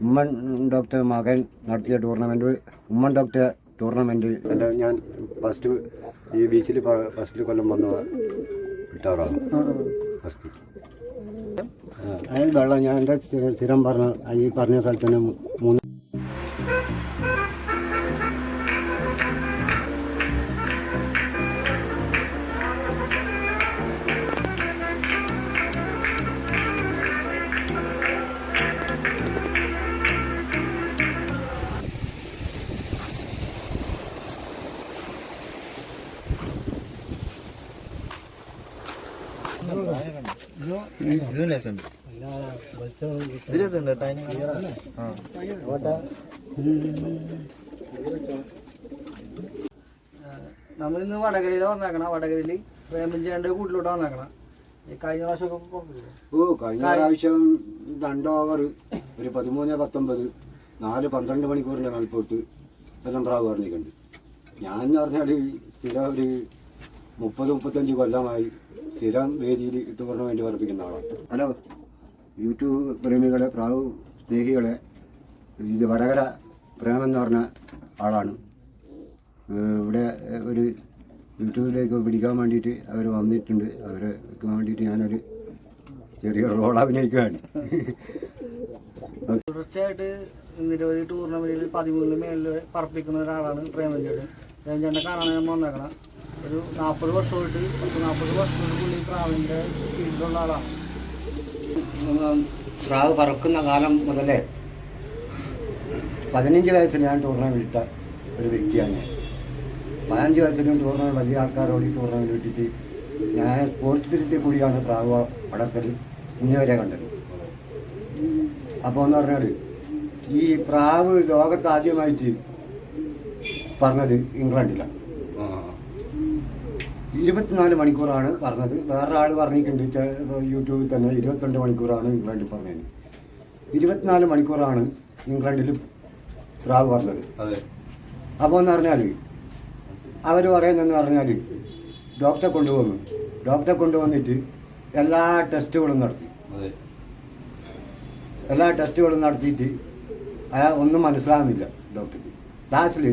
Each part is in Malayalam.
ഉമ്മൻ ഡോക്ടർ മകൻ നടത്തിയ ടൂർണമെന്റ് ഉമ്മൻ ഡോക്ടർ ടൂർണമെന്റ് എന്റെ ഞാൻ ഫസ്റ്റ് ഈ ബീച്ചിൽ ഫസ്റ്റ് കൊല്ലം വന്ന കിട്ടാറാണ്. ഫസ്റ്റ് അതിൽ വെള്ളം ഞാൻ എന്റെ സ്ഥിരം- പറഞ്ഞ ഈ പറഞ്ഞ സ്ഥലത്ത് മൂന്ന് നമ്മളിന്ന് വടകരയിൽ വന്നേക്കണ. വടകരയിൽ പ്രേമഞ്ചേണ്ട കൂട്ടിലോട്ട് വന്നേക്കണ. കഴിഞ്ഞ പ്രാവശ്യമൊക്കെ. ഓ കഴിഞ്ഞ പ്രാവശ്യം രണ്ട് ഓവർ ഒരു പതിമൂന്ന് പത്തൊമ്പത് നാല് പന്ത്രണ്ട് മണിക്കൂറിന്റെ മേൽപോട്ട് എല്ലാം പ്രാവ് പറഞ്ഞിട്ടുണ്ട് ഞാൻ എന്ന് പറഞ്ഞാൽ സ്ഥിരം ഒരു മുപ്പത് മുപ്പത്തഞ്ച് കൊല്ലമായി സ്ഥിരം വേദിയിൽ ടൂർണമെന്റ് പറപ്പിക്കുന്ന ആളാണ് ഹലോ യൂട്യൂബ് പ്രേമികളെ പ്രാവ് സ്നേഹികളെ ഇത് വടകര പ്രേമം എന്ന് പറഞ്ഞ ആളാണ്. ഇവിടെ ഒരു യൂട്യൂബിലേക്ക് പിടിക്കാൻ വേണ്ടിയിട്ട് അവർ വന്നിട്ടുണ്ട്. അവരെ വേണ്ടിയിട്ട് ഞാനൊരു ചെറിയ റോൾ അഭിനയിക്കുകയാണ് തുടർച്ചയായിട്ട് നിരവധി ടൂർണമെന്റിൽ പതിമൂന്നിന് മേലിൽ പറപ്പിക്കുന്ന ഒരാളാണ് പ്രേമഞ്ചേട്ടൻ പ്രേമഞ്ചേട്ടനെ കാണാൻ ഞാൻ വന്നേക്കണം. ഒരു നാൽപ്പത് വർഷമായിട്ട് പത്ത് നാൽപ്പത് വർഷത്തിനുള്ളിൽ പ്രാവിന്റെ ഫീൽഡിലുള്ള ആളാണ്. പ്രാവ് പറക്കുന്ന കാലം മുതലേ പതിനഞ്ച് വയസ്സിൽ ഞാൻ ടൂർണമെന്റ് ഇട്ട ഒരു വ്യക്തിയാണ് ഞാൻ. പതിനഞ്ച് വയസ്സിലും ടൂർണമെന്റ് വലിയ ആൾക്കാരോട് ഈ ടൂർണമെന്റ് വിട്ടിട്ട് ഞാൻ സ്പോർട്സ് സ്പിരിറ്റിൽ കൂടിയാണ് പ്രാവ് വളർത്തൽ ഇന്ന് വരെ കണ്ടത്. അപ്പോൾ എന്ന് പറഞ്ഞാൽ ഈ പ്രാവ് ലോകത്ത് ആദ്യമായിട്ട് പറഞ്ഞത് ഇംഗ്ലണ്ടിലാണ്. ഇരുപത്തിനാല് മണിക്കൂറാണ് പറഞ്ഞത്. വേറെ ആൾ പറഞ്ഞിട്ടുണ്ട് യൂട്യൂബിൽ തന്നെ ഇരുപത്തിരണ്ട് മണിക്കൂറാണ് ഇംഗ്ലണ്ടിൽ പറഞ്ഞത്. ഇരുപത്തിനാല് മണിക്കൂറാണ് ഇംഗ്ലണ്ടിൽ പ്രാവ് പറഞ്ഞത്. അപ്പോൾ എന്ന് പറഞ്ഞാൽ അവർ പറയുന്നതെന്ന് പറഞ്ഞാൽ ഡോക്ടറെ കൊണ്ടുവന്നു. ഡോക്ടറെ കൊണ്ടുവന്നിട്ട് എല്ലാ ടെസ്റ്റുകളും നടത്തി. എല്ലാ ടെസ്റ്റുകളും നടത്തിയിട്ട് അയാൾ ഒന്നും മനസ്സിലാകുന്നില്ല ഡോക്ടർക്ക്. ലാസ്റ്റിൽ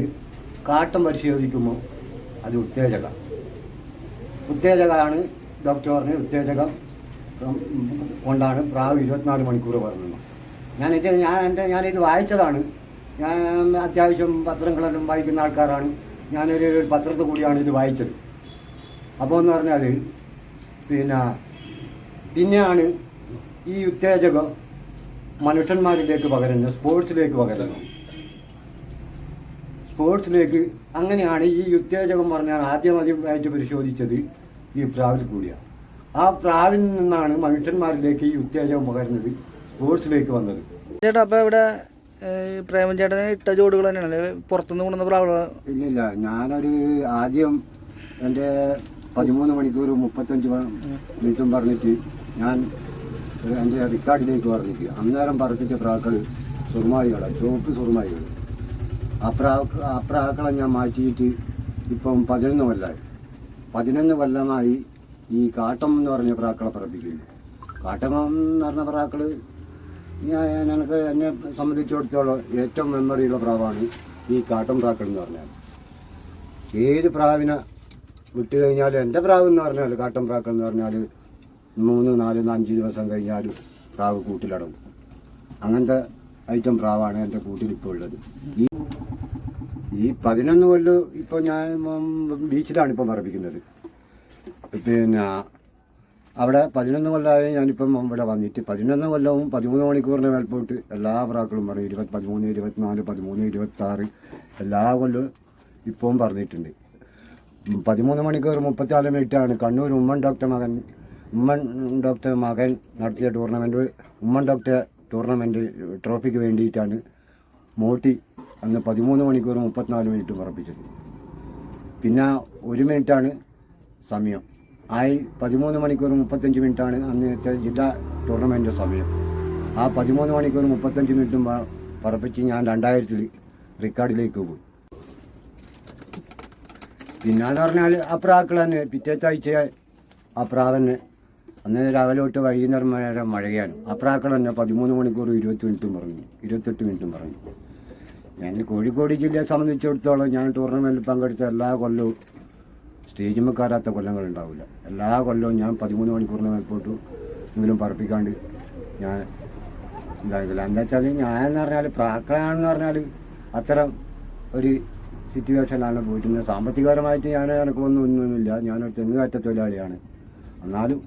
കാട്ടം പരിശോധിക്കുമ്പോൾ അത് ഉത്തേജക. ഉത്തേജകമാണ് ഡോക്ടർ പറഞ്ഞ് ഉത്തേജകം കൊണ്ടാണ് പ്രാവ് ഇരുപത്തിനാല് മണിക്കൂർ പറഞ്ഞത്. ഞാൻ എന്റെ ഞാൻ എന്റെ ഞാനിത് വായിച്ചതാണ്. ഞാൻ അത്യാവശ്യം പത്രങ്ങളെല്ലാം വായിക്കുന്ന ആൾക്കാരാണ്. ഞാനൊരു പത്രത്തിൽ കൂടിയാണ് ഇത് വായിച്ചത്. അപ്പോൾ എന്ന് പറഞ്ഞാൽ പിന്നെ പിന്നെയാണ് ഈ ഉത്തേജകം മനുഷ്യന്മാരിലേക്ക് പകരുന്നത് സ്പോർട്സിലേക്ക് പകരുന്നത്. സ്പോർട്സിലേക്ക് അങ്ങനെയാണ് ഈ ഉത്തേജകം പറഞ്ഞാൽ ആദ്യം ആദ്യമായിട്ട് പരിശോധിച്ചത് ഈ പ്രാവിൽ കൂടിയാണ്. ആ പ്രാവിൽ നിന്നാണ് മനുഷ്യന്മാരിലേക്ക് ഈ ഉത്തേജകം പകരുന്നത് സ്പോർട്സിലേക്ക് വന്നത്. ചേട്ടാ അപ്പോൾ ഇവിടെ പ്രേമഞ്ചേട്ടനെ ഇട്ട ജോഡുകൾ തന്നെയാണ് പുറത്തുനിന്ന് കൊണ്ടുവന്ന പ്രാവുകൾ ഇല്ലില്ല ഞാനൊരു ആദ്യം എന്റെ പതിമൂന്ന് മണിക്കൂർ മുപ്പത്തഞ്ച് മിനിറ്റും പറഞ്ഞിട്ട് ഞാൻ എന്റെ റിക്കാർഡിലേക്ക് പറഞ്ഞിട്ട് അന്നേരം പറപ്പിച്ച പ്രാക്കൾ സുറുമായികളാണ് ചുവപ്പ് സുറുമായികൾ ആ പ്രാ ആ പ്രാക്കളെ ഞാൻ മാറ്റിയിട്ട് ഇപ്പം പതിനൊന്ന് കൊല്ലമായി പതിനൊന്ന് കൊല്ലമായി ഈ കാട്ടം എന്ന് പറഞ്ഞ പ്രാക്കളെ പറപ്പിക്കുന്നു. കാട്ടം എന്ന് പറഞ്ഞ പ്രാക്കൾ ഞാൻ എനിക്ക് എന്നെ സംബന്ധിച്ചിടത്തോളം ഏറ്റവും മെമ്മറിയുള്ള പ്രാവാണ് ഈ കാട്ടം പ്രാക്കൾ എന്ന് പറഞ്ഞാൽ. ഏത് പ്രാവിനെ വിട്ട് കഴിഞ്ഞാൽ എന്റെ പ്രാവ് എന്ന് പറഞ്ഞാൽ കാട്ടം പ്രാക്കൾ എന്ന് പറഞ്ഞാൽ മൂന്ന് നാല് അഞ്ച് ദിവസം കഴിഞ്ഞാലും പ്രാവ് കൂട്ടിലടങ്ങും. അങ്ങനത്തെ ഐറ്റം പ്രാവാണ് എന്റെ കൂട്ടിൽ ഇപ്പോൾ ഉള്ളത്. ഈ ഈ പതിനൊന്ന് കൊല്ലം ഇപ്പോൾ ഞാൻ ബീച്ചിലാണ് ഇപ്പം പറപ്പിക്കുന്നത് പിന്നെ അവിടെ പതിനൊന്ന് കൊല്ലമായി ഞാനിപ്പം ഇവിടെ വന്നിട്ട് പതിനൊന്ന് കൊല്ലവും പതിമൂന്ന് മണിക്കൂറിന്റെ മേൽപോട്ട് എല്ലാ പ്രാക്കളും പറയും. ഇരുപത്തി പതിമൂന്ന് ഇരുപത്തിനാല് പതിമൂന്ന് ഇരുപത്താറ് എല്ലാ കൊല്ലവും ഇപ്പം പറഞ്ഞിട്ടുണ്ട്. പതിമൂന്ന് മണിക്കൂർ മുപ്പത്തിനാല് മിനിറ്റാണ് കണ്ണൂർ ഉമ്മൻ ഡോക്ടർ മകൻ ഉമ്മൻ ഡോക്ടർ മകൻ നടത്തിയ ടൂർണമെന്റ് ഉമ്മൻ ഡോക്ടർ ടൂർണമെന്റ് ട്രോഫിക്ക് വേണ്ടിയിട്ടാണ് മോട്ടി അന്ന് പതിമൂന്ന് മണിക്കൂർ മുപ്പത്തിനാല് മിനിറ്റ് പറപ്പിച്ചത് പിന്നെ ഒരു മിനിറ്റാണ് സമയം. ആയി പതിമൂന്ന് മണിക്കൂർ മുപ്പത്തഞ്ച് മിനിറ്റാണ് അന്നത്തെ ജില്ലാ ടൂർണമെന്റ് സമയം. ആ പതിമൂന്ന് മണിക്കൂർ മുപ്പത്തഞ്ച് മിനിറ്റും പറപ്പിച്ച് ഞാൻ രണ്ടായിരത്തിൽ റെക്കോർഡിലേക്ക് പോയി. പിന്നെ എന്ന് പറഞ്ഞാൽ ആ പ്രാക്കൾ തന്നെ പിറ്റേത്ത ആഴ്ച ആ പ്രാവന്നെ അന്ന് രാവിലെ തൊട്ട് വൈകുന്നേരം വരെ മഴയാണ്. അപ്രാക്കൾ തന്നെ പതിമൂന്ന് മണിക്കൂർ ഇരുപത്തി മിനിറ്റും പറഞ്ഞു ഇരുപത്തെട്ട് മിനിറ്റും പറഞ്ഞു ഞാൻ കോഴിക്കോട് ജില്ലയെ സംബന്ധിച്ചിടത്തോളം ഞാൻ ടൂർണമെന്റിൽ പങ്കെടുത്ത എല്ലാ കൊല്ലവും സ്റ്റേജിൽ കയറാത്ത കൊല്ലങ്ങളുണ്ടാവില്ല എല്ലാ കൊല്ലവും ഞാൻ പതിമൂന്ന് മണിക്കൂറിന് മേൽപ്പോട്ട് എങ്കിലും പറപ്പിക്കാണ്ട് ഞാൻ ഇതായതില്ല. എന്താ വെച്ചാൽ ഞാൻ പറഞ്ഞാൽ പ്രാക്കളാണെന്ന് പറഞ്ഞാൽ അത്തരം ഒരു സിറ്റുവേഷനിലാണ് പോയിട്ടുണ്ട് സാമ്പത്തികപരമായിട്ട് ഞാൻ എനക്കൊന്നും ഒന്നുമില്ല. ഞാനൊരു തെങ്ങുകയറ്റ തൊഴിലാളിയാണ്. എന്നാലും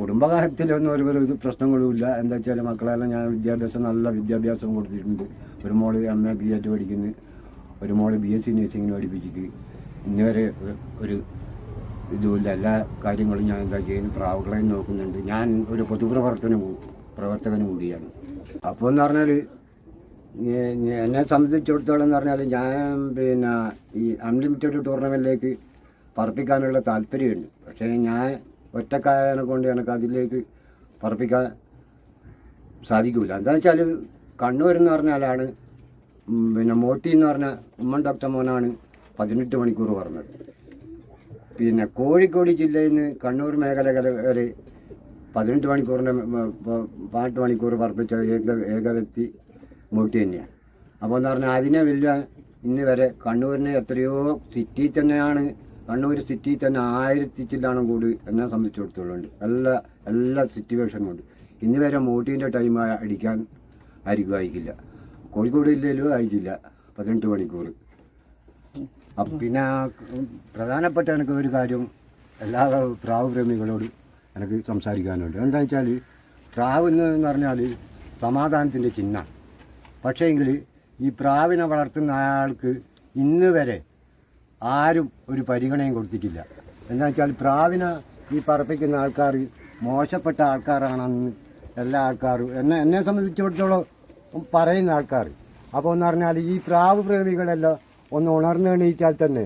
കുടുംബകാര്യത്തിലൊന്നും ഒരു ഒരു പ്രശ്നങ്ങളും പ്രശ്നങ്ങളുമില്ല എന്താ വെച്ചാൽ മക്കളെല്ലാം ഞാൻ വിദ്യാഭ്യാസം നല്ല വിദ്യാഭ്യാസം കൊടുത്തിട്ടുണ്ട്. ഒരു മോൾ എം എ ബി എഡ് പഠിക്കുന്നു. ഒരു മോൾ ബി എസ് സി നഴ്സിങ്ങിന് പഠിപ്പിച്ചിട്ട് ഇന്ന് വരെ ഒരു- ഇതുമില്ല. എല്ലാ കാര്യങ്ങളും ഞാൻ എന്താ ചെയ്യുന്നു? പ്രാവുകളെയും നോക്കുന്നുണ്ട്. ഞാൻ ഒരു പൊതുപ്രവർത്തന പ്രവർത്തകനും കൂടിയാണ്. അപ്പോൾ എന്ന് പറഞ്ഞാൽ എന്നെ സംബന്ധിച്ചിടത്തോളം എന്ന് പറഞ്ഞാൽ ഞാൻ പിന്നെ ഈ അൺലിമിറ്റഡ് ടൂർണമെന്റിലേക്ക് പറപ്പിക്കാനുള്ള താല്പര്യമുണ്ട്. പക്ഷേ ഞാൻ ഒറ്റക്കായതിനെ കൊണ്ട് എനിക്ക് അതിലേക്ക് പറപ്പിക്കാൻ സാധിക്കില്ല എന്താണെന്ന് വെച്ചാൽ കണ്ണൂർ എന്ന് പറഞ്ഞാലാണ് പിന്നെ മോട്ടി എന്ന് പറഞ്ഞ ഉമ്മൻ ഡോക്ടർ മോനാണ് പതിനെട്ട് മണിക്കൂർ പറഞ്ഞത്. പിന്നെ കോഴിക്കോട് ജില്ലയിൽ നിന്ന് കണ്ണൂർ മേഖല വരെ പതിനെട്ട് മണിക്കൂറിന്റെ പാട്ട് മണിക്കൂർ പറപ്പിച്ച ഏക ഏക വ്യക്തി മൂട്ടി തന്നെയാണ്. അപ്പോൾ എന്ന് പറഞ്ഞാൽ അതിനെ വലിയ ഇന്ന് വരെ കണ്ണൂരിനെ എത്രയോ സിറ്റി തന്നെയാണ് കണ്ണൂർ സിറ്റി തന്നെ ആയിരത്തി ചില്ലാണ് കൂടി എന്നെ സംബന്ധിച്ചിടത്തോളം എല്ലാ എല്ലാ സിറ്റുവേഷനും ഉണ്ട് ഇന്ന് വരെ മൂട്ടീന്റെ ടൈം അടിക്കാൻ ആയിരിക്കും അയക്കില്ല കോഴിക്കോട് ജില്ലയിലും അയക്കില്ല പതിനെട്ട് മണിക്കൂർ. പിന്നെ പ്രധാനപ്പെട്ട എനിക്ക് ഒരു കാര്യം എല്ലാ പ്രാവ് പ്രേമികളോടും എനിക്ക് സംസാരിക്കാനുണ്ട്. എന്താ വെച്ചാൽ പ്രാവ് എന്ന് പറഞ്ഞാൽ സമാധാനത്തിന്റെ ചിഹ്നമാണ് പക്ഷേങ്കിൽ ഈ പ്രാവിനെ വളർത്തുന്ന ആൾക്ക് ഇന്ന് വരെ ആരും ഒരു പരിഗണനയും കൊടുത്തിട്ടില്ല. എന്താ വെച്ചാൽ പ്രാവിനെ ഈ പറപ്പിക്കുന്ന ആൾക്കാർ മോശപ്പെട്ട ആൾക്കാരാണെന്ന് എല്ലാ ആൾക്കാരും എന്നെ എന്നെ സംബന്ധിച്ചിടത്തോളം പറയുന്ന ആൾക്കാർ അപ്പോൾ എന്ന് പറഞ്ഞാൽ ഈ പ്രാവ് പ്രേമികളെല്ലാം ഒന്ന് ഉണർന്നു എണീച്ചാൽ തന്നെ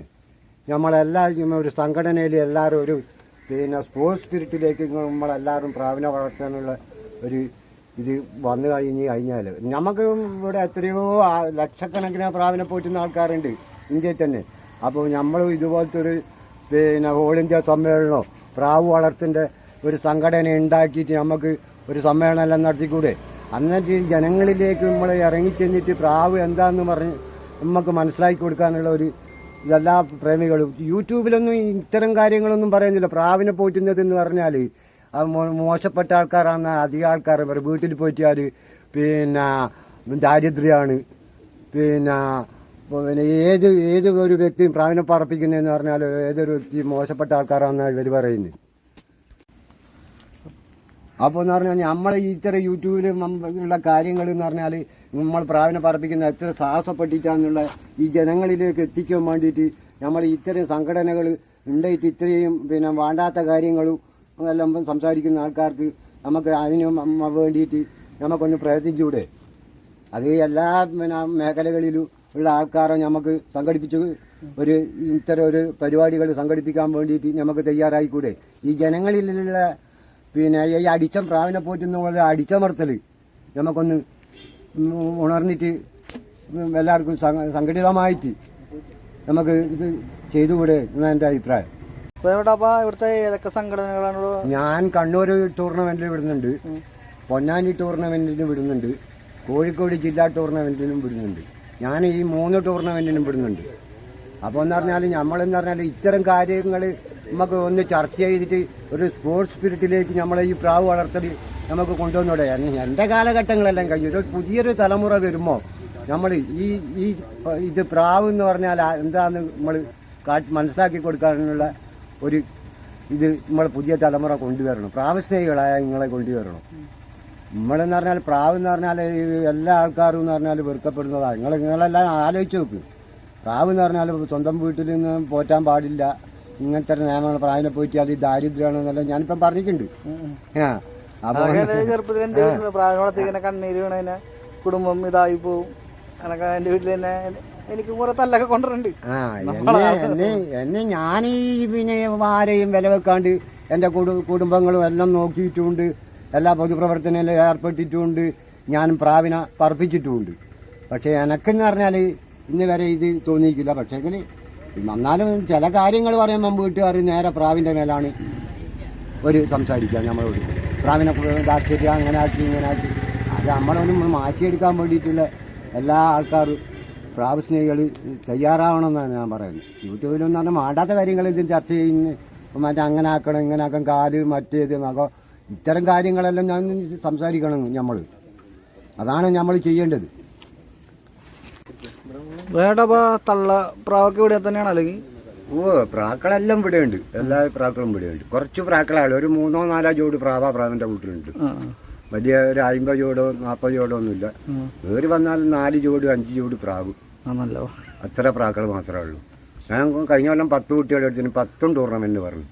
നമ്മളെല്ലാവരും ഒരു സംഘടനയിൽ എല്ലാവരും ഒരു പിന്നെ സ്പോർട്സ് സ്പിരിറ്റിലേക്ക് നമ്മളെല്ലാവരും പ്രാവിനെ വളർത്താനുള്ള ഒരു ഇത് വന്നു കഴിഞ്ഞ് കഴിഞ്ഞാൽ നമുക്ക് ഇവിടെ എത്രയോ ലക്ഷക്കണക്കിന് പ്രാവിനെ പോറ്റുന്ന ആൾക്കാരുണ്ട് ഇന്ത്യയിൽ തന്നെ. അപ്പോൾ നമ്മൾ ഇതുപോലത്തെ ഒരു പിന്നെ ഓൾ ഇന്ത്യ സമ്മേളനമോ പ്രാവ് വളർത്തിന്റെ ഒരു സംഘടന ഉണ്ടാക്കിയിട്ട് നമുക്ക് ഒരു സമ്മേളനം എല്ലാം നടത്തിക്കൂടെ? അന്നിട്ട് ജനങ്ങളിലേക്ക് നമ്മൾ ഇറങ്ങിച്ചെന്നിട്ട് പ്രാവ് എന്താണെന്ന് പറഞ്ഞ് നമുക്ക് മനസ്സിലാക്കി കൊടുക്കാനുള്ള ഒരു ഇതെല്ലാ പ്രേമികളും. യൂട്യൂബിലൊന്നും ഇത്തരം കാര്യങ്ങളൊന്നും പറയുന്നില്ല. പ്രാവിനെ പോറ്റുന്നത് എന്ന് പറഞ്ഞാൽ മോശപ്പെട്ട ആൾക്കാരാണ് അധികം ആൾക്കാർ പറയും വീട്ടിൽ പോയിട്ടാൽ പിന്നെ ദാരിദ്ര്യമാണ് പിന്നെ പിന്നെ ഏത് ഏത് ഒരു വ്യക്തിയും പ്രാവിനെ പറപ്പിക്കുന്നതെന്ന് പറഞ്ഞാൽ ഏതൊരു വ്യക്തി മോശപ്പെട്ട ആൾക്കാരാണെന്നാണ് ഇവർ പറയുന്നത്. അപ്പോൾ എന്ന് പറഞ്ഞാൽ നമ്മളെ ഇത്തരം യൂട്യൂബിൽ ഉള്ള കാര്യങ്ങൾ എന്ന് പറഞ്ഞാൽ നമ്മൾ പ്രാവിനെ പറപ്പിക്കുന്ന എത്ര സാഹസപ്പെട്ടിട്ടാന്നുള്ള ഈ ജനങ്ങളിലേക്ക് എത്തിക്കാൻ വേണ്ടിയിട്ട് നമ്മൾ ഇത്തരം സംഘടനകൾ ഉണ്ടായിട്ട് ഇത്രയും പിന്നെ വേണ്ടാത്ത കാര്യങ്ങളും എല്ലാം സംസാരിക്കുന്ന ആൾക്കാർക്ക് നമുക്ക് അതിന് വേണ്ടിയിട്ട് നമുക്കൊന്ന് പ്രയത്നിച്ചൂടെ അത് എല്ലാ പിന്നെ മേഖലകളിലും ഉള്ള ആൾക്കാരെ നമുക്ക് സംഘടിപ്പിച്ച് ഒരു ഇത്തരം ഒരു പരിപാടികൾ സംഘടിപ്പിക്കാൻ വേണ്ടിയിട്ട് നമുക്ക് തയ്യാറായിക്കൂടെ. ഈ ജനങ്ങളിലുള്ള പിന്നെ ഈ അടിച്ചം പ്രാവിനെ പോറ്റുന്ന പോലെ അടിച്ചമർത്തൽ നമുക്കൊന്ന് ഉണർന്നിട്ട് എല്ലാവർക്കും സംഘ- സംഘടിതമായിട്ട് നമുക്ക് ഇത് ചെയ്തുകൂടെ എന്നാണ് എന്റെ അഭിപ്രായം. ഇവിടുത്തെ ഏതൊക്കെ സംഘടനകളാണ് ഞാൻ കണ്ണൂർ ടൂർണമെന്റിൽ വിടുന്നുണ്ട്. പൊന്നാനി ടൂർണമെന്റിന് വിടുന്നുണ്ട്. കോഴിക്കോട് ജില്ലാ ടൂർണമെന്റിനും വിടുന്നുണ്ട്. ഞാൻ ഈ മൂന്ന് ടൂർണമെന്റിനും വിടുന്നുണ്ട്. അപ്പോൾ എന്ന് പറഞ്ഞാൽ നമ്മളെന്ന് പറഞ്ഞാൽ ഇത്തരം കാര്യങ്ങൾ നമുക്ക് ഒന്ന് ചർച്ച ചെയ്തിട്ട് ഒരു സ്പോർട്സ് സ്പിരിറ്റിലേക്ക് നമ്മളെ ഈ പ്രാവ് വളർത്തൽ നമുക്ക് കൊണ്ടുവന്നൂടെ. എന്റെ കാലഘട്ടങ്ങളെല്ലാം കഴിഞ്ഞു ഒരു പുതിയൊരു തലമുറ വരുമ്പോൾ നമ്മൾ ഈ ഈ ഇത് പ്രാവ് എന്ന് പറഞ്ഞാൽ എന്താന്ന് നമ്മൾ മനസ്സിലാക്കി കൊടുക്കാനുള്ള ഒരു ഇത് നമ്മൾ പുതിയ തലമുറ കൊണ്ടുവരണം. പ്രാവശ്നേഹികളായ നിങ്ങളെ കൊണ്ടുവരണം. നമ്മളെന്ന് പറഞ്ഞാൽ പ്രാവ് എന്ന് പറഞ്ഞാൽ എല്ലാ ആൾക്കാരും എന്ന് പറഞ്ഞാൽ വെറുക്കപ്പെടുന്നതാണ് നിങ്ങൾ നിങ്ങളെല്ലാം ആലോചിച്ച് നോക്ക്. പ്രാവ് എന്ന് പറഞ്ഞാൽ സ്വന്തം വീട്ടിൽ നിന്ന് പോറ്റാൻ പാടില്ല. ഇങ്ങനത്തെ നിയമങ്ങൾ പ്രാവിനെ പോയിട്ടാൽ ഈ ദാരിദ്ര്യമാണെന്നല്ല ഞാനിപ്പം പറഞ്ഞിട്ടുണ്ട്. ആ. ചെറുപ്പത്തിൽ എന്റെ വീട്ടിൽ പ്രായം വളർത്തി ഇങ്ങനെ കണ്ണീര് വീണതിനെ കുടുംബം ഇതായി പോവും. അതൊക്കെ എന്റെ വീട്ടിൽ തന്നെ എനിക്ക് കുറെ തല്ലൊക്കെ കൊണ്ടുവരുന്നുണ്ട് എന്നെ ഞാൻ ഈ പിന്നെ ആരെയും വില വെക്കാണ്ട് എന്റെ കുടു കുടുംബങ്ങളും എല്ലാം നോക്കിയിട്ടുണ്ട്. എല്ലാ പൊതുപ്രവർത്തനങ്ങളിലും ഏർപ്പെട്ടിട്ടുമുണ്ട് ഞാൻ പ്രാവിനെ പറപ്പിച്ചിട്ടുമുണ്ട് പക്ഷേ എനക്കെന്ന് പറഞ്ഞാൽ ഇന്ന് വരെ ഇത് തോന്നിയിട്ടില്ല. പക്ഷേ വന്നാലും ചില കാര്യങ്ങൾ പറയുമ്പോൾ വീട്ടുകാർ നേരെ പ്രാവിന്റെ മേലാണ് ഒരു സംസാരിക്കുക. നമ്മളോട് പ്രാവിനെ ഇതാക്കിയിട്ട് അങ്ങനെ ആക്കി ഇങ്ങനെ ആക്കി. അത് നമ്മളൊന്നും മാറ്റിയെടുക്കാൻ വേണ്ടിയിട്ടുള്ള എല്ലാ ആൾക്കാരും പ്രാവ് സ്നേഹികൾ തയ്യാറാവണമെന്നാണ് ഞാൻ പറയുന്നത്. യൂട്യൂബിലൊന്നും പറഞ്ഞാൽ മാണ്ടാത്ത കാര്യങ്ങൾ ഇത് ചർച്ച ചെയ്യുന്നു മറ്റേ അങ്ങനെ ആക്കണം ഇങ്ങനെ ആക്കണം കാൽ മറ്റേത് അപ്പോൾ ഇത്തരം കാര്യങ്ങളെല്ലാം ഞാൻ സംസാരിക്കണം നമ്മൾ. അതാണ് നമ്മൾ ചെയ്യേണ്ടത്. വേണ്ട തള്ള പ്രാവൊക്കെ ഇവിടെ തന്നെയാണ് അല്ലെങ്കിൽ? ഓ പ്രാക്കളെല്ലാം ഇവിടെയുണ്ട്. എല്ലാ പ്രാക്കളും ഇവിടെയുണ്ട്. കുറച്ച് പ്രാക്കളാണ്. ഒരു മൂന്നോ നാലോ ജോഡി പ്രാവ പ്രാവിന്റെ വീട്ടിലുണ്ട്. വലിയ ഒരു അമ്പത് ജോഡോ നാൽപ്പത് ജോഡോ ഒന്നുമില്ല. വേറെ വന്നാൽ നാല് ജോഡി അഞ്ച് ജോഡി പ്രാവ്. ആണല്ലോ അത്ര പ്രാക്കൾ മാത്രമേ ഉള്ളൂ. ഞാൻ കഴിഞ്ഞ കൊല്ലം പത്ത് കുട്ടികളുടെ അടുത്തിന് പത്തും ടൂർണമെന്റ് പറഞ്ഞു.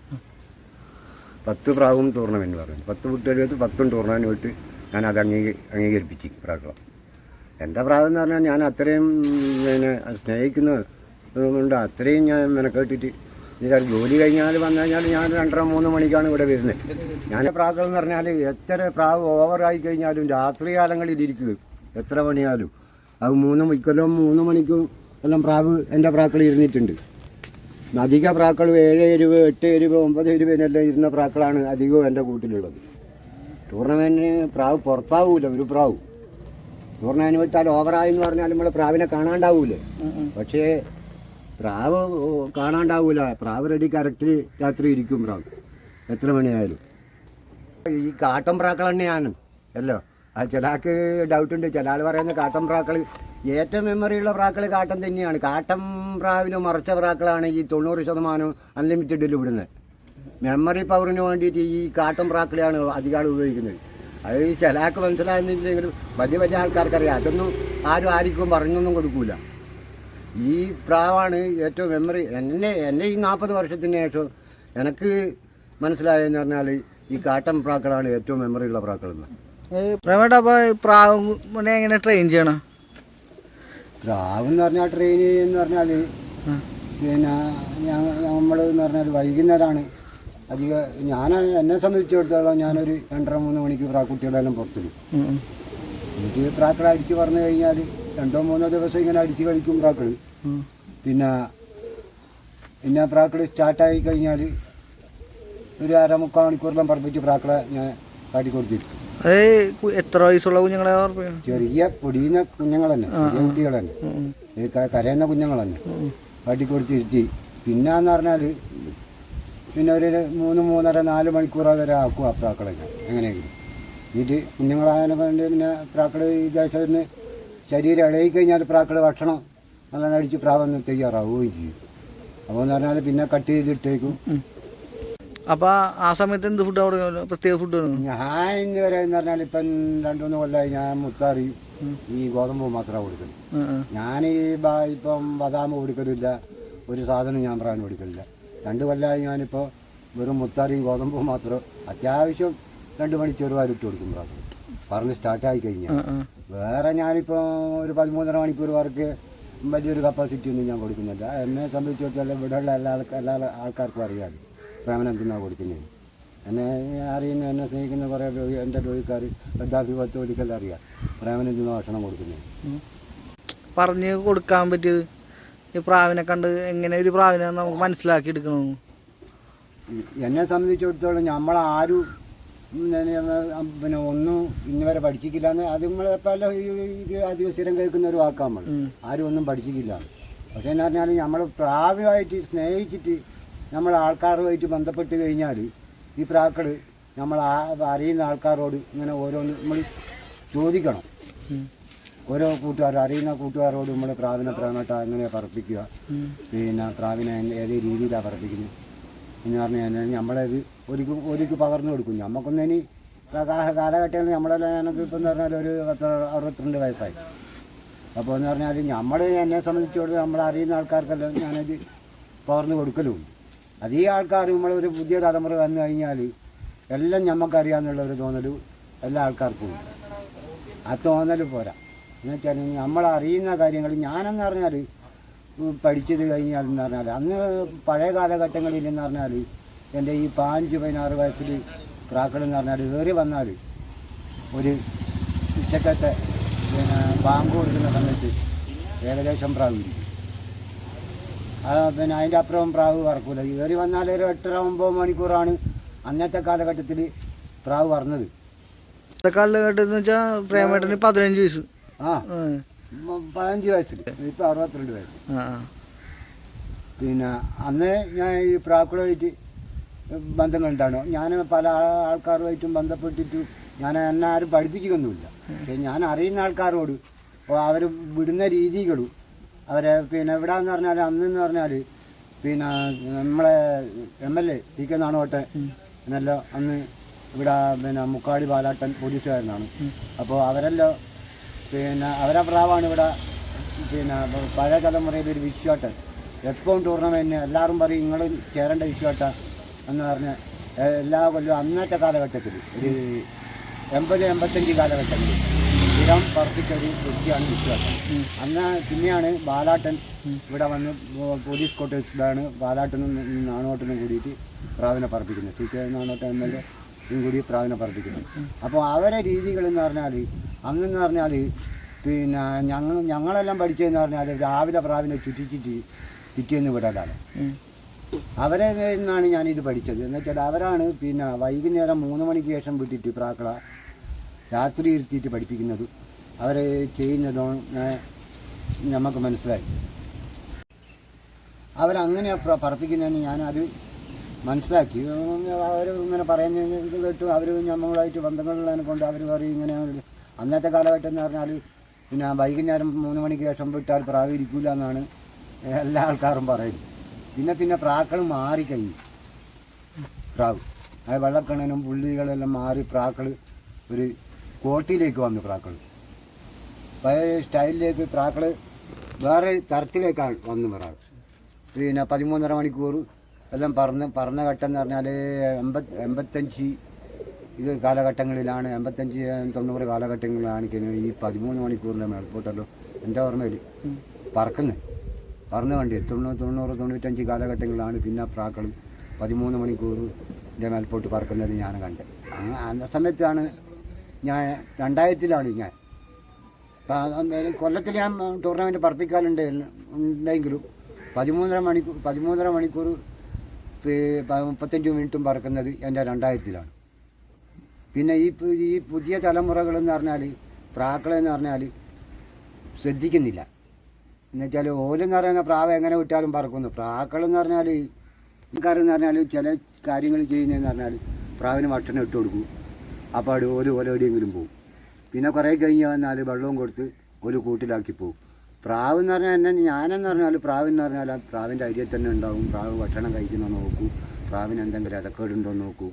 പത്ത് പ്രാവും ടൂർണമെന്റ് പറഞ്ഞു. പത്ത് കുട്ടികളുടെ അടുത്ത് പത്തും ടൂർണമെന്റ് പോയിട്ട് ഞാൻ അത് അംഗീക അംഗീകരിപ്പിച്ചു പ്രാക്കളം. എന്റെ പ്രാവ് എന്ന് പറഞ്ഞാൽ ഞാൻ അത്രയും പിന്നെ പിന്നെ സ്നേഹിക്കുന്നതുകൊണ്ട് അത്രയും ഞാൻ മെനക്കെട്ടിട്ട് ഇതാ ജോലി കഴിഞ്ഞാൽ വന്നു കഴിഞ്ഞാൽ ഞാൻ രണ്ടര മൂന്ന് മണിക്കാണ് ഇവിടെ വരുന്നത്. ഞാൻ പ്രാക്കൾ എന്ന് പറഞ്ഞാൽ എത്ര പ്രാവ് ഓവറായി കഴിഞ്ഞാലും രാത്രി കാലങ്ങളിൽ ഇരിക്കുക എത്ര മണിയാലും അത് മൂന്ന് മണിക്കല്ലോ മൂന്ന് മണിക്കും എല്ലാം പ്രാവ് എന്റെ പ്രാക്കൾ ഇരുന്നിട്ടുണ്ട്. അധിക പ്രാക്കൾ ഏഴ് എരുവ് എട്ട് എരുവ് ഒമ്പത് എരുവിനെല്ലാം ഇരുന്ന പ്രാക്കളാണ് അധികവും എന്റെ കൂട്ടിലുള്ളത്. ടൂർണമെന്റിന് പ്രാവ് പുറത്താവൂല ഒരു പ്രാവ്. ടൂർണമെന്റ് വിട്ടാൽ ഓവറായി എന്ന് പറഞ്ഞാൽ നമ്മൾ പ്രാവിനെ കാണാണ്ടാവൂലേ. പക്ഷേ പ്രാവ് കാണാണ്ടാവൂല. പ്രാവ് റെഡി കറക്റ്റ് രാത്രി ഇരിക്കും പ്രാവ്. എത്ര മണിയായാലും. ഈ കാട്ടൻ പ്രാക്കൾ തന്നെയാണ്. അല്ലോ? ആ ചിലാക്ക് ഡൗട്ട് ഉണ്ട്. ചില ആൾ പറയുന്ന കാട്ടൻ പ്രാക്കൾ ഏറ്റവും മെമ്മറിയുള്ള പ്രാക്കൾ കാട്ടൻ തന്നെയാണ്. കാട്ടം പ്രാവിന് മറച്ച പ്രാക്കളാണ് ഈ തൊണ്ണൂറ് ശതമാനം അൺലിമിറ്റഡിൽ വിടുന്നത് മെമ്മറി പവറിന് വേണ്ടിയിട്ട് ഈ കാട്ടൻ പ്രാക്കളെയാണ് അധികം ഉപയോഗിക്കുന്നത്. അത് ചിലാക്ക് മനസ്സിലാകുന്നില്ലെങ്കിലും വലിയ വലിയ ആൾക്കാർക്കറിയാം. അതൊന്നും ആരും ആർക്കും പറഞ്ഞൊന്നും കൊടുക്കൂല. ഈ പ്രാവാണ് ഏറ്റവും മെമ്മറി എന്നെ എന്നെ ഈ നാൽപ്പത് വർഷത്തിന് ശേഷം എനിക്ക് മനസ്സിലായെന്ന് പറഞ്ഞാൽ ഈ കാട്ടൻ പ്രാക്കളാണ് ഏറ്റവും മെമ്മറി ഉള്ള പ്രാക്കളെന്ന്. പ്രേമേട്ട അപ്പൊ പ്രാവിനെ എങ്ങനെ ട്രെയിൻ ചെയ്യണം? പ്രാവ് എന്ന് പറഞ്ഞാൽ ട്രെയിൻ എന്ന് പറഞ്ഞാൽ പിന്നെ നമ്മൾ എന്ന് പറഞ്ഞാൽ വൈകുന്നേരമാണ് അധിക ഞാൻ എന്നെ സംബന്ധിച്ചിടത്തോളം ഞാനൊരു രണ്ടര മൂന്ന് മണിക്ക് പ്രാക്കുട്ടികളെല്ലാം പുറത്തിടും. എനിക്ക് പ്രാക്കളടിച്ച് പറഞ്ഞു കഴിഞ്ഞാൽ രണ്ടോ മൂന്നോ ദിവസം ഇങ്ങനെ അടിച്ചു കളിക്കും പ്രാക്കൾ. പിന്നെ പിന്നെ പ്രാക്കൾ സ്റ്റാർട്ടായി കഴിഞ്ഞാൽ ഒരു അര മുക്കാൽ മണിക്കൂറിലും പറപ്പിച്ച് പ്രാക്കളെ ഞാൻ കാട്ടിക്കൊടുത്തിരിക്കും അത് കു- എത്ര വയസ്സുള്ള കുഞ്ഞുങ്ങളെ ചെറിയ പൊടിയുന്ന കുഞ്ഞുങ്ങൾ തന്നെ ചെറിയ കുട്ടികൾ തന്നെ കരയുന്ന കുഞ്ഞുങ്ങൾ തന്നെ കാട്ടിക്കൊടുത്തിരുത്തി പിന്നെ എന്ന് പറഞ്ഞാൽ പിന്നെ ഒരു മൂന്ന് മൂന്നര നാല് മണിക്കൂർ വരെ ആക്കും ആ പ്രാക്കളൊക്കെ എങ്ങനെയെങ്കിലും. എന്നിട്ട് കുഞ്ഞുങ്ങളായതിനെ പിന്നെ പ്രാക്കൾ ഈ ദേശത്തിന് ശരീരം ഇളകി കഴിഞ്ഞാൽ പ്രാക്കൾ ഭക്ഷണം നല്ല അടിച്ച് പ്രാവന്ന് തയ്യാറാവുകയും ചെയ്യും. അപ്പോൾ എന്ന് പറഞ്ഞാൽ പിന്നെ കട്ട് ചെയ്തിട്ടേക്കും. അപ്പോൾ ആ സമയത്ത് എന്ത് ഫുഡ് കൊടുക്കണം പ്രത്യേക ഫുഡ് ഞാൻ ഇന്ന് വരെ എന്ന് പറഞ്ഞാൽ ഇപ്പം രണ്ടു മൂന്ന് കൊല്ലമായി ഞാൻ മുത്താറി ഈ ഗോതമ്പ് മാത്രമാണ് കൊടുക്കുന്നത് ഞാൻ ഈ ഇപ്പം ബദാം കൊടുക്കലില്ല ഒരു സാധനം ഞാൻ പ്രാൻ കൊടുക്കലില്ല രണ്ട് കൊല്ലമായി ഞാനിപ്പോൾ വെറും മുത്താറി ഗോതമ്പ് മാത്രം അത്യാവശ്യം രണ്ട് മണി ചെറുപാലിട്ട് കൊടുക്കും പറഞ്ഞ് സ്റ്റാർട്ടായി കഴിഞ്ഞാൽ വേറെ ഞാനിപ്പോൾ ഒരു പതിമൂന്നര മണിക്കൂർ വർക്ക് വലിയൊരു കപ്പാസിറ്റി ഒന്നും ഞാൻ കൊടുക്കുന്നില്ല. എന്നെ സംബന്ധിച്ചിടത്തോളം ഇവിടെയുള്ള എല്ലാ എല്ലാ ആൾക്കാർക്കും അറിയാം. പ്രേമനത്തിനാണ് കൊടുക്കുന്നത്. എന്നെ അറിയുന്ന എന്നെ സ്നേഹിക്കുന്ന കുറേ എന്റെ രോഗിക്കാർ ഗദ്ദാഫി പത്ത് ഒരിക്കലും അറിയാം. എന്തിനാണ് ഭക്ഷണം കൊടുക്കുന്നത്. പറഞ്ഞ് കൊടുക്കാൻ പറ്റിയത്? ഈ പ്രാവിനെ കണ്ട് എങ്ങനെ ഒരു പ്രാവിനെ നമുക്ക് മനസ്സിലാക്കി എടുക്കണമെന്ന് എന്നെ സംബന്ധിച്ചിടത്തോളം നമ്മളാരും പിന്നെ ഒന്നും ഇന്ന് വരെ പഠിച്ചിട്ടില്ല എന്ന് അത് നമ്മൾ പല ഈ- ഇത് അധികം സ്ഥിരം കേൾക്കുന്ന ഒരു വാക്കാണ് നമ്മൾ ആരും ഒന്നും പഠിച്ചിട്ടില്ല. പക്ഷേ എന്ന് പറഞ്ഞാൽ നമ്മൾ പ്രാവ്യമായിട്ട് സ്നേഹിച്ചിട്ട് നമ്മൾ ആൾക്കാരുമായിട്ട് ബന്ധപ്പെട്ട് കഴിഞ്ഞാൽ ഈ പ്രാക്കൾ നമ്മൾ ആ അറിയുന്ന ആൾക്കാരോട് ഇങ്ങനെ ഓരോന്ന് നമ്മൾ ചോദിക്കണം. ഓരോ കൂട്ടുകാർ അറിയുന്ന കൂട്ടുകാരോട് നമ്മൾ പ്രാവിനെ പ്രാണട്ട എങ്ങനെയാണ് പറപ്പിക്കുക? പിന്നെ പ്രാവിനെ ഏത് രീതിയിലാണ് പറപ്പിക്കുന്നത്? എന്ന് പറഞ്ഞു കഴിഞ്ഞാൽ നമ്മളത് ഒരിക്കും ഒരിക്കൽ പകർന്നു കൊടുക്കും. നമുക്കൊന്നും ഇനി കാലഘട്ടങ്ങളിൽ നമ്മളെല്ലാം ഞങ്ങൾക്ക് ഇപ്പം എന്ന് പറഞ്ഞാൽ ഒരു പത്ത് അറുപത്തിരണ്ട് വയസ്സായി. അപ്പോൾ എന്ന് പറഞ്ഞാൽ നമ്മൾ എന്നെ സംബന്ധിച്ചോട് നമ്മൾ അറിയുന്ന ആൾക്കാർക്കെല്ലാം ഞാനത് പകർന്നു കൊടുക്കലും. അത് ഈ ആൾക്കാർ നമ്മളൊരു പുതിയ തലമുറ വന്നു കഴിഞ്ഞാൽ എല്ലാം നമുക്കറിയാമെന്നുള്ള ഒരു തോന്നൽ എല്ലാ ആൾക്കാർക്കും ഉണ്ട്. ആ തോന്നൽ പോരാ. എന്ന് വെച്ചാൽ നമ്മൾ അറിയുന്ന കാര്യങ്ങൾ ഞാനെന്ന് പറഞ്ഞാൽ പഠിച്ചത് കഴിഞ്ഞാൽ എന്ന് പറഞ്ഞാൽ അന്ന് പഴയ കാലഘട്ടങ്ങളിൽ എന്ന് പറഞ്ഞാൽ എന്റെ ഈ പതിനഞ്ച് പതിനാറ് വയസ്സിൽ പ്രാക്കൾ എന്ന് പറഞ്ഞാൽ കയറി വന്നാൽ ഒരു ഉച്ചക്കത്തെ പിന്നെ ബാങ്ക് കൊടുക്കുന്ന സമയത്ത് ഏകദേശം പ്രാവ്. ഇരിക്കും ആ പിന്നെ അതിന്റെ അപ്പുറം പ്രാവ് പറക്കൂല. കയറി വന്നാൽ ഒരു എട്ടര ഒമ്പത് മണിക്കൂറാണ് അന്നത്തെ കാലഘട്ടത്തിൽ പ്രാവ് പറഞ്ഞത് കാലഘട്ടം എന്ന് വെച്ചാൽ പ്രേമേട്ടന് പതിനഞ്ച് വയസ്സ്. ആ. പതിനഞ്ച് വയസ്സിൽ ഇപ്പം അറുപത്തിരണ്ട് വയസ്സ്. ആ പിന്നെ അന്ന് ഞാൻ ഈ പ്രാക്കുളമായിട്ട് ബന്ധങ്ങളുണ്ടാണോ ഞാൻ പല ആ- ആൾക്കാരുമായിട്ടും ബന്ധപ്പെട്ടിട്ട് ഞാൻ എന്നെ ആരും പഠിപ്പിക്കുകയൊന്നുമില്ല പക്ഷേ ഞാൻ അറിയുന്ന ആൾക്കാരോട് അവർ വിടുന്ന രീതികളും അവരെ പിന്നെ എവിടെയെന്ന് പറഞ്ഞാൽ അന്നെന്ന് പറഞ്ഞാൽ പിന്നെ നമ്മളെ M L A T K നാണോട്ടെ എന്നല്ലോ അന്ന് ഇവിടെ പിന്നെ മുക്കാടി ബാലാട്ടൻ പോലീസുകാരനാണ്. അപ്പോൾ അവരെല്ലാം പിന്നെ അവരെ പ്രാവാണ് ഇവിടെ പിന്നെ പഴയ തലമുറയിൽ ഒരു വിശ്വാട്ടൻ എപ്പോഴും ടൂർണമെന്റിന് എല്ലാവരും പറയും നിങ്ങൾ ചേരേണ്ട വിശ്വാട്ട എന്ന് പറഞ്ഞ് എല്ലാ കൊല്ലവും അന്നത്തെ കാലഘട്ടത്തിൽ ഒരു എൺപത് എൺപത്തഞ്ച് കാലഘട്ടത്തിൽ സ്ഥിരം പറപ്പിച്ചൊരു വ്യക്തിയാണ് വിശ്വാസം അന്ന് പിന്നെയാണ് ബാലാട്ടൻ ഇവിടെ വന്ന് പോലീസ് ക്വാർട്ടേഴ്സിലാണ് ബാലാട്ടനും നാണോട്ടനും കൂടിയിട്ട് പ്രാവിനെ പറപ്പിക്കുന്നത്. ടീച്ചർ നാണോട്ടൻ എം എൽ എയും കൂടി പ്രാവിനെ പറപ്പിക്കുന്നത് അപ്പോൾ അവരെ രീതികളെന്ന് പറഞ്ഞാൽ അന്നെന്ന് പറഞ്ഞാൽ പിന്നെ ഞങ്ങൾ ഞങ്ങളെല്ലാം പഠിച്ചതെന്ന് പറഞ്ഞാൽ രാവിലെ പ്രാവിനെ ചുറ്റിച്ചിട്ട് പിറ്റേന്ന് വിടലാണ്. ഉം. അവരെ നിന്നാണ് ഞാനിത് പഠിച്ചത്. എന്ന് വെച്ചാൽ അവരാണ് പിന്നെ വൈകുന്നേരം മൂന്ന് മണിക്ക് ശേഷം വിട്ടിട്ട് പ്രാക്കള രാത്രി ഇരുത്തിയിട്ട് പഠിപ്പിക്കുന്നത്. അവരെ ചെയ്യുന്നതോ നമുക്ക് മനസ്സിലായി. അവരങ്ങനെ പറപ്പിക്കുന്നതിന് ഞാനത് മനസ്സിലാക്കി. അവർ ഇങ്ങനെ പറയുന്ന ഇത് കേട്ടു. അവർ നമ്മളായിട്ട് ബന്ധങ്ങളിലാണ്. കൊണ്ട് അവർ പറയും ഇങ്ങനെ അന്നത്തെ കാലഘട്ടം എന്ന് പറഞ്ഞാൽ പിന്നെ വൈകുന്നേരം മൂന്ന് മണിക്ക് ശേഷം വിട്ടാൽ പ്രാവ് ഇരിക്കില്ല എന്നാണ് എല്ലാ ആൾക്കാരും പറയുന്നത്. പിന്നെ പിന്നെ പ്രാക്കൾ മാറിക്കഴിഞ്ഞു പ്രാവ്. ആ വെള്ളക്കിണനും പുള്ളികളെല്ലാം മാറി പ്രാക്കൾ ഒരു കോട്ടിയിലേക്ക് വന്നു പ്രാക്കൾ പഴയ സ്റ്റൈലിലേക്ക് പ്രാക്കൾ വേറെ തരത്തിലേക്കാണ് വന്നു പ്രാവ് പിന്നെ പതിമൂന്നര മണിക്കൂർ എല്ലാം പറന്ന് പറഞ്ഞ ഘട്ടം എന്ന് പറഞ്ഞാൽ എൺപത് എൺപത്തഞ്ച് ഇത് കാലഘട്ടങ്ങളിലാണ് എൺപത്തഞ്ച് തൊണ്ണൂറ് കാലഘട്ടങ്ങളിലാണ് ഈ പതിമൂന്ന് മണിക്കൂറിന്റെ മേൽപോട്ടല്ലോ. എന്റെ ഓർമ്മയിൽ പറക്കുന്നത് പറന്ന് വണ്ടി തൊണ്ണൂറ് തൊണ്ണൂറ് തൊണ്ണൂറ്റഞ്ച് കാലഘട്ടങ്ങളിലാണ് പിന്നെ പ്രാക്കൾ പതിമൂന്ന് മണിക്കൂറിന്റെ മേൽപോട്ട് പറക്കുന്നത് ഞാൻ കണ്ടത് അങ്ങ- ആ സമയത്താണ് ഞാൻ രണ്ടായിരത്തിലാണ് ഞാൻ. കൊല്ലത്തിൽ ഞാൻ ടൂർണമെന്റ് പറപ്പിക്കാറുണ്ട് ഉണ്ടെങ്കിലും പതിമൂന്നര മണിക്കൂർ പതിമൂന്നര മണിക്കൂർ മുപ്പത്തഞ്ച് മിനിറ്റും പറക്കുന്നത് എന്റെ രണ്ടായിരത്തിലാണ്. പിന്നെ ഈ ഈ പുതിയ തലമുറകളെന്ന് പറഞ്ഞാൽ പ്രാക്കളെന്ന് പറഞ്ഞാൽ ശ്രദ്ധിക്കുന്നില്ല. എന്നുവെച്ചാൽ ഓലെന്ന് പറയുന്ന പ്രാവ് എങ്ങനെ വിട്ടാലും പറക്കുന്നു. പ്രാക്കളെന്ന് പറഞ്ഞാൽ ആൾക്കാരെന്ന് പറഞ്ഞാൽ ചില കാര്യങ്ങൾ ചെയ്യുന്നതെന്ന് പറഞ്ഞാൽ പ്രാവിന് ഭക്ഷണം ഇട്ട് കൊടുക്കും. അപ്പോൾ അവിടെ ഓൽ ഓല എവിടെയെങ്കിലും പോകും. പിന്നെ കുറേ കഴിഞ്ഞ് വന്നാൽ വെള്ളവും കൊടുത്ത് ഒരു കൂട്ടിലാക്കി പോകും. പ്രാവ് എന്ന് പറഞ്ഞാൽ എന്നെ ഞാനെന്ന് പറഞ്ഞാൽ പ്രാവ് എന്ന് പറഞ്ഞാൽ ആ പ്രാവിന്റെ അരിയിൽ തന്നെ ഉണ്ടാവും. പ്രാവ് ഭക്ഷണം കഴിക്കുന്നോ നോക്കൂ. പ്രാവിന് എന്തെങ്കിലും അതക്കേടുണ്ടോ നോക്കൂ.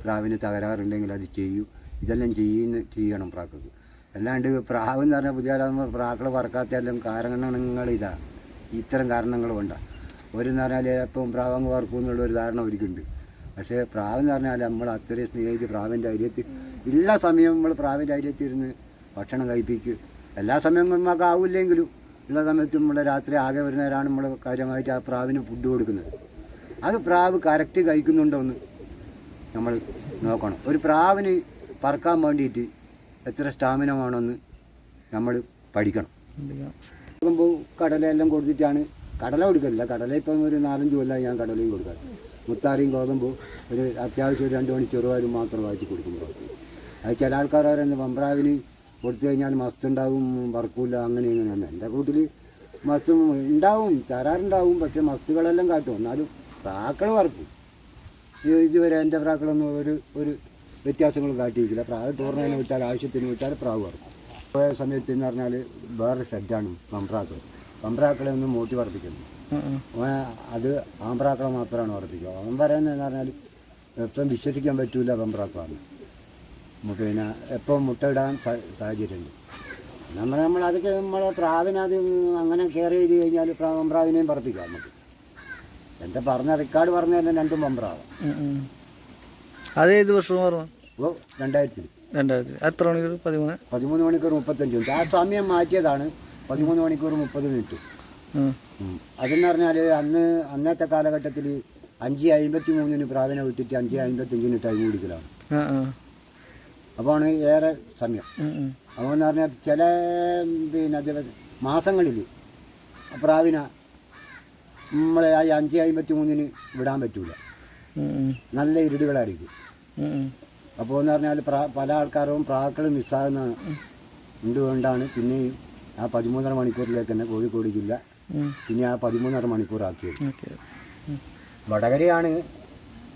പ്രാവിന് തകരാറുണ്ടെങ്കിൽ അത് ചെയ്യൂ. ഇതെല്ലാം ചെയ്യുന്ന ചെയ്യണം പ്രാക്കൾക്ക്. അല്ലാണ്ട് പ്രാവ് എന്ന് പറഞ്ഞാൽ പുതിയ പ്രാക്കൾ പറക്കാത്തെല്ലാം കാരണങ്ങൾ ഇതാ. ഇത്തരം കാരണങ്ങൾ കൊണ്ടാണ് ഒരു എന്ന് പറഞ്ഞാൽ എപ്പം പ്രാവങ്ങ് വറക്കും എന്നുള്ള ഒരു ധാരണ അവർക്കുണ്ട് പക്ഷേ പ്രാവ് എന്ന് പറഞ്ഞാൽ നമ്മൾ അത്രയും സ്നേഹിച്ച് പ്രാവിന്റെ അരിയത്ത് ഉള്ള സമയം നമ്മൾ പ്രാവിന്റെ അരിയത്തിരുന്ന് ഭക്ഷണം കഴിപ്പിക്കും എല്ലാ സമയവും നമുക്ക് ആവില്ലെങ്കിലും ഉള്ള സമയത്ത് നമ്മൾ രാത്രി ആകെ വരുന്നവരാണ് നമ്മൾ കാര്യമായിട്ട് ആ പ്രാവിന് ഫുഡ് കൊടുക്കുന്നത്. അത് പ്രാവ് കറക്റ്റ് കഴിക്കുന്നുണ്ടോ എന്ന് നമ്മൾ നോക്കണം. ഒരു പ്രാവിന് പറക്കാൻ വേണ്ടിയിട്ട് എത്ര സ്റ്റാമിന വേണമെന്ന് നമ്മൾ പഠിക്കണം. നോക്കുമ്പോൾ കടലയെല്ലാം കൊടുത്തിട്ടാണ് കടല കൊടുക്കില്ല കടല ഇപ്പം ഒരു നാലഞ്ച് കൊല്ലം ഞാൻ കടലയും കൊടുക്കാറ്. മുത്താറിയും ഗോതമ്പ് ഒരു അത്യാവശ്യം ഒരു രണ്ട് മണി ചെറുപാലും മാത്രം വായിച്ച് കൊടുക്കുമ്പോൾ അത് ചില ആൾക്കാർ പറയുന്നത് പമ്പ്രാവിന് കൊടുത്തു കഴിഞ്ഞാൽ മസ്തുണ്ടാവും വർക്കൂല അങ്ങനെ ഇങ്ങനെയാണ് എന്റെ കൂട്ടിൽ മസ്തും ഉണ്ടാവും തരാറുണ്ടാവും പക്ഷേ മസ്തുകളെല്ലാം കാട്ടും. എന്നാലും പ്രാക്കൾ വറക്കും. ഇത് ഇതുവരെ എന്റെ പ്രാക്കളൊന്നും ഒരു ഒരു വ്യത്യാസങ്ങളും കാട്ടിയിട്ടില്ല. പ്രാവ് ടൂർണമെന്റ് വിട്ടാൽ ആവശ്യത്തിന് വിട്ടാൽ പ്രാവ് വറക്കും. പോയ സമയത്ത് എന്ന് പറഞ്ഞാൽ വേറെ ഷെഡാണ് പമ്പ്രാക്കൾ പമ്പ്രാക്കളെ ഒന്നും മൂട്ടി വർപ്പിക്കുന്നു അത് ആമ്പ്രാക്കളെ മാത്രമാണ് ഉറപ്പിക്കുക അവൻ പറയുന്നതെന്ന് പറഞ്ഞാൽ എപ്പം വിശ്വസിക്കാൻ പറ്റില്ല പമ്പ്രാക്കളാണ്. പിന്നെ എപ്പം മുട്ട ഇടാൻ സാഹചര്യമുണ്ട്. നമ്മൾ നമ്മൾ അതൊക്കെ നമ്മളെ പ്രാവിനത് അങ്ങനെ കെയർ ചെയ്ത് കഴിഞ്ഞാൽ പ്രാ- പമ്പ്രാവിനെയും പറപ്പിക്കാം നമുക്ക്. എന്റെ പറഞ്ഞ റെക്കോർഡ് പറഞ്ഞ തന്നെ രണ്ടും പമ്പ്രാവാം അത് ഏത് വർഷം പറഞ്ഞു? ഓ രണ്ടായിരത്തിൽ രണ്ടായിരത്തി എത്ര മണിക്കൂർ? പതിമൂന്ന്? പതിമൂന്ന് മണിക്കൂർ മുപ്പത്തഞ്ച് മിനിറ്റ്. ആ സമയം മാറ്റിയതാണ് പതിമൂന്ന് മണിക്കൂർ മുപ്പത് മിനിറ്റ്. അതെന്ന് പറഞ്ഞാൽ അന്ന് അന്നത്തെ കാലഘട്ടത്തിൽ അഞ്ച് അമ്പത്തി മൂന്നിന് പ്രാവിനെ വിട്ടിട്ട് അഞ്ച് അമ്പത്തഞ്ചിന് ടൈം കൊടുക്കലാണ് അപ്പോൾ ഏറെ സമയം. അപ്പോൾ എന്ന് പറഞ്ഞാൽ ചില പിന്നെ ദിവസം മാസങ്ങളിൽ പ്രാവിനെ നമ്മളെ ആ അഞ്ച് അമ്പത്തി മൂന്നിന് വിടാൻ പറ്റൂല. നല്ല ഇരുടുകളായിരിക്കും. അപ്പോൾ എന്ന് പറഞ്ഞാൽ പ്രാ പല ആൾക്കാരും പ്രാക്കൾ മിസ്സാകുന്ന എന്തുകൊണ്ടാണ് പിന്നെ ആ പതിമൂന്നര മണിക്കൂറിലേക്ക് തന്നെ കോഴിക്കോട് ജില്ല പിന്നെ ആ പതിമൂന്നര മണിക്കൂറാക്കിയത്. വടകരയാണ്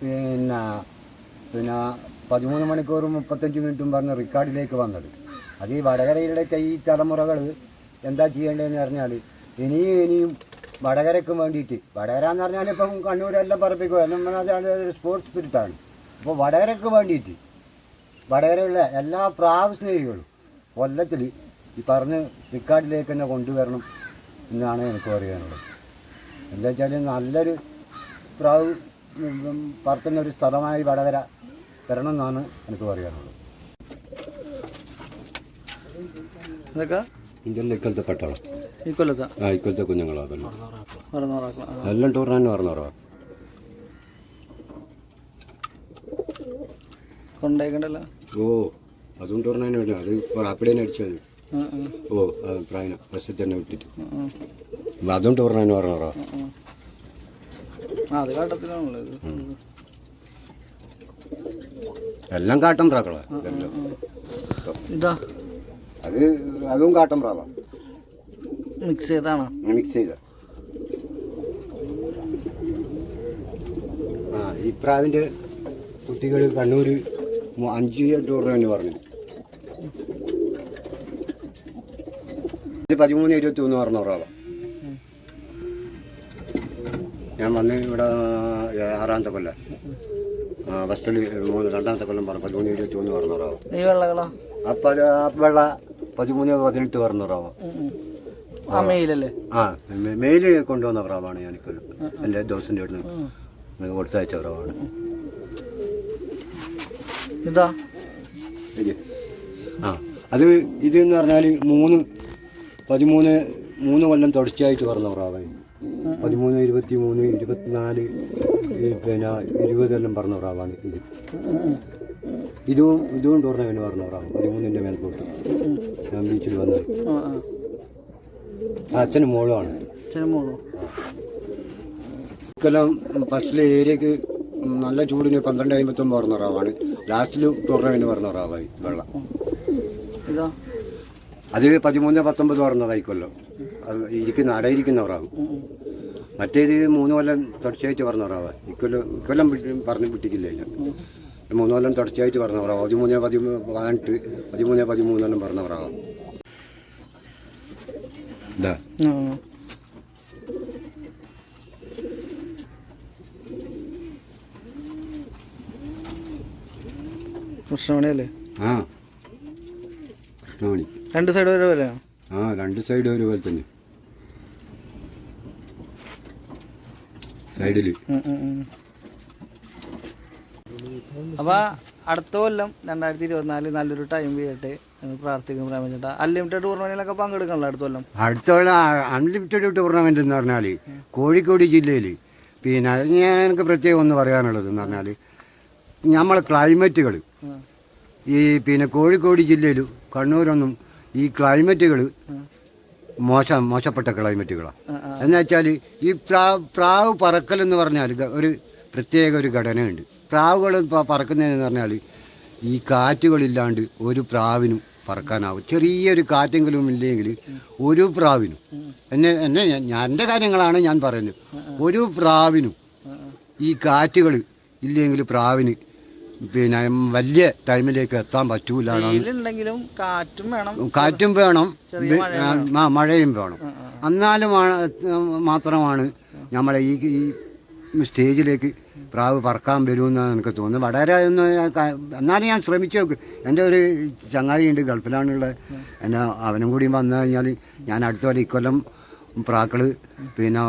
പിന്നെ പിന്നെ പതിമൂന്ന് മണിക്കൂറും മുപ്പത്തഞ്ച് മിനിറ്റും പറഞ്ഞ് റെക്കോർഡിലേക്ക് വന്നത്. അത് ഈ വടകരയുടെ ഈ തലമുറകൾ എന്താ ചെയ്യേണ്ടതെന്ന് പറഞ്ഞാൽ ഇനിയും ഇനിയും വടകരയ്ക്ക് വേണ്ടിയിട്ട് വടകര എന്ന് പറഞ്ഞാൽ ഇപ്പം കണ്ണൂരെല്ലാം പറപ്പിക്കുക ഒരു സ്പോർട്സ് സ്പിരിറ്റാണ് അപ്പോൾ വടകരയ്ക്ക് വേണ്ടിയിട്ട് വടകരയുള്ള എല്ലാ പ്രാവ് സ്നേഹികളും കൊല്ലത്തിൽ ഈ പറഞ്ഞ് റിക്കാർഡിലേക്ക് തന്നെ കൊണ്ടുവരണം എന്നാണ് എനിക്ക് പറയാനുള്ളത്. എന്താ വെച്ചാൽ നല്ലൊരു പ്രാവ് പറത്തുന്ന ഒരു സ്ഥലമായി വടകര വരണം എന്നാണ് എനിക്ക് പറയാനുള്ളത്. ഇതൊക്കെ? ഇക്കൊല്ലത്തെ പെട്ടോളം. ഈ കൊല്ലത്താ ആ ഇക്കൊല്ലത്തെ കുഞ്ഞുങ്ങളോ അതെല്ലാം മറന്നോറാക്കളാ എല്ലാം ടൂർണമെന്റ് പറഞ്ഞോറോ കൊണ്ടേക്കണ്ടല്ലോ? ഓ അതും ടൂർണമെന്റ് വേണം അത് അപ്പടേനെ അടിച്ചത് ഓ അത് പ്രായന ബസ്സിൽ തന്നെ വിട്ടിട്ട്. അതും ടൂർണമെന്റ് പറഞ്ഞോറോ ആ അത് കാട്ടത്തിലാണല്ലോ ഇത്. എല്ലാം കാട്ടൻ പ്രാക്കളാ ഇതെല്ലാം. ഇതാ. അത് അതും കാട്ടൻ പ്രാവാ മിക്സ് ചെയ്താണോ. മിക്സ് ചെയ്ത. ആ ഈ പ്രാവിന്റെ കുട്ടികൾ കണ്ണൂർ അഞ്ച് എന്ന് പറഞ്ഞു. ഇത് പതിമൂന്ന് ഇരുപത്തി മൂന്ന് പറഞ്ഞ പ്രാവ. ഞാൻ വന്ന് ഇവിടെ ആറാമത്തെ കൊല്ലം. ബസ്സിൽ മൂന്ന് രണ്ടാമത്തെ കൊല്ലം പറഞ്ഞു പതിമൂന്ന് ഇരുപത്തി മൂന്ന് ഈ വെള്ളകളോ? അപ്പം അത് ആ വെള്ള പതിമൂന്ന് പതിനെട്ട് പറഞ്ഞ ആ മെയിലല്ലേ? ആ കൊണ്ടുവന്ന പ്രാവാണ് ഞാൻ എന്റെ ദിവസത്തിന്റെ അടുത്ത് കൊടുത്തയച്ച പ്രാവാണ്. ഇതാ. ആ അത് ഇത് എന്ന് പറഞ്ഞാൽ മൂന്ന് പതിമൂന്ന് മൂന്ന് കൊല്ലം തുടർച്ചയായിട്ട് പറഞ്ഞ പ്രാവാണ്. പതിമൂന്ന് ഇരുപത്തി മൂന്ന് ഇരുപത്തിനാല് പിന്നെ ഇരുപതെല്ലാം പറഞ്ഞ പ്രാവാണ് ഇത്. ഇതും ഇതും ടൂർണമെന്റ് പറഞ്ഞ പ്രാവ് പതിമൂന്നിന്റെ മേൽപോട്ട് ഞാൻ ബീച്ചിൽ വന്നത് അച്ഛനും മോളുമാണ്. ഇക്കെല്ലാം ഫസ്റ്റിലെ ഏരിയക്ക് നല്ല ചൂടിന് പന്ത്രണ്ട് അമ്പത്തൊമ്പത് പറഞ്ഞ പ്രാവാണ് ലാസ്റ്റിൽ ടൂർണമെന്റ് പറഞ്ഞ പ്രാവായി വെള്ളം. അത് പതിമൂന്ന് പത്തൊമ്പത് പറഞ്ഞതായിക്കൊല്ലോ. അത് ഇരിക്കുന്ന അടയിരിക്കുന്ന റാവ് മറ്റേത് മൂന്ന് കൊല്ലം തുടർച്ചയായിട്ട് പറഞ്ഞ റാവാ ഇക്കൊല്ലം ഇക്കൊല്ലം പറഞ്ഞ് ഇല്ല മൂന്ന് കൊല്ലം തുടർച്ചയായിട്ട് പറഞ്ഞ റാവ് പതിമൂന്ന് പതിമൂന്ന് പതിനെട്ട് പതിമൂന്ന് പതിമൂന്നെല്ലാം പറഞ്ഞ കൃഷ്ണമണിയല്ലേ? ആ. കൃഷ്ണമണി. രണ്ട് സൈഡ് ഒരു വിലയാ ആ രണ്ട് സൈഡ് ഒരുപോലെ തന്നെ. സൈഡിൽ അപ്പൊ അടുത്ത കൊല്ലം രണ്ടായിരത്തി ഇരുപത്തിനാല് നല്ലൊരു ടൈം വീഴട്ടെ എന്ന് പ്രാർത്ഥിക്കുന്നു പ്രേമചേട്ടാ. അൺലിമിറ്റഡ് ടൂർണമെന്റിലൊക്കെ പങ്കെടുക്കണല്ലോ അടുത്ത കൊല്ലം? അടുത്തുള്ള അൺലിമിറ്റഡ് ടൂർണമെന്റ് എന്ന് പറഞ്ഞാൽ കോഴിക്കോട് ജില്ലയിൽ പിന്നെ അത് ഞാൻ എനിക്ക് പ്രത്യേകം ഒന്ന് പറയാനുള്ളത് എന്ന് പറഞ്ഞാൽ നമ്മളെ ക്ലൈമറ്റുകൾ ഈ പിന്നെ കോഴിക്കോട് ജില്ലയിലും കണ്ണൂരൊന്നും ഈ ക്ലൈമറ്റുകൾ മോശം മോശപ്പെട്ട ക്ലൈമറ്റുകളാണ് എന്നുവെച്ചാൽ ഈ പ്രാവ് പ്രാവ് പറക്കൽ എന്ന് പറഞ്ഞാൽ ഒരു പ്രത്യേക ഒരു ഘടനയുണ്ട്. പ്രാവുകൾ പറക്കുന്നതെന്ന് പറഞ്ഞാൽ ഈ കാറ്റുകളില്ലാണ്ട് ഒരു പ്രാവിനും പറക്കാനാവും. ചെറിയൊരു കാറ്റെങ്കിലും ഇല്ലെങ്കിൽ ഒരു പ്രാവിനും. എന്നെ എന്നെ ഞാൻ എന്റെ കാര്യങ്ങളാണ് ഞാൻ പറയുന്നത്. ഒരു പ്രാവിനും ഈ കാറ്റുകൾ ഇല്ലെങ്കിൽ പ്രാവിന് പിന്നെ വലിയ ടൈമിലേക്ക് എത്താൻ പറ്റൂല. കാറ്റും വേണം. കാറ്റും വേണം. മഴയും ആ, മഴയും വേണം. എന്നാലും മാത്രമാണ് നമ്മളെ ഈ സ്റ്റേജിലേക്ക് പ്രാവ് പറക്കാൻ വരുമെന്നാണ് എനിക്ക് തോന്നുന്നു. വളരെ ഒന്ന് എന്നാലും ഞാൻ ശ്രമിച്ചു നോക്കും. എന്റെ ഒരു ചങ്ങാതി ഉണ്ട് ഗൾഫിലാണുള്ളത് എന്നെ അവനും കൂടി വന്നു കഴിഞ്ഞാൽ ഞാൻ അടുത്ത പോലെ ഇക്കൊല്ലം പ്രാക്കൾ പിന്നെ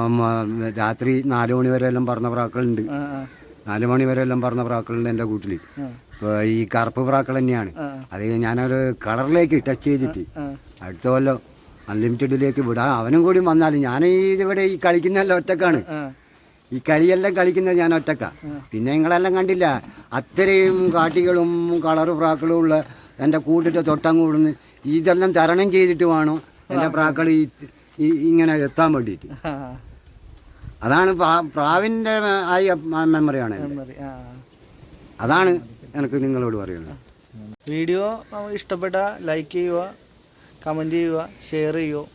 രാത്രി നാല് മണി വരെ എല്ലാം പറഞ്ഞ പ്രാക്കളുണ്ട്. നാല് മണി വരെ എല്ലാം പറഞ്ഞ പ്രാക്കളുണ്ട് എന്റെ കൂട്ടിൽ ഈ കറുപ്പ് പ്രാക്കൾ തന്നെയാണ്. അത് ഞാനൊരു കളറിലേക്ക് ടച്ച് ചെയ്തിട്ട് അടുത്ത കൊല്ലം അൺലിമിറ്റഡിലേക്ക് വിടാം അവനും കൂടി വന്നാലും ഞാൻ ഈ ഇവിടെ ഈ കളിക്കുന്നതെല്ലാം ഒറ്റക്കാണ്. ഈ കളിയെല്ലാം കളിക്കുന്നത് ഞാൻ ഒറ്റക്കാ. പിന്നെ നിങ്ങളെല്ലാം കണ്ടില്ല അത്രയും കാട്ടികളും കളർ പ്രാക്കളും ഉള്ള എന്റെ കൂട്ടിട്ട് തൊട്ടം കൂടുന്നു ഇതെല്ലാം തരണം ചെയ്തിട്ട് വേണം എന്റെ പ്രാക്കൾ ഈ ഇങ്ങനെ എത്താൻ വേണ്ടിയിട്ട്. അതാണ് പ്രാവിന്റെ പ്രാവിന്റെ ആയ മെമ്മറിയാണ് അതാണ് എനിക്ക് നിങ്ങളോട് പറയുന്നത്. വീഡിയോ ഇഷ്ടപ്പെട്ട ലൈക്ക് ചെയ്യുക കമന്റ് ചെയ്യുക ഷെയർ ചെയ്യുക.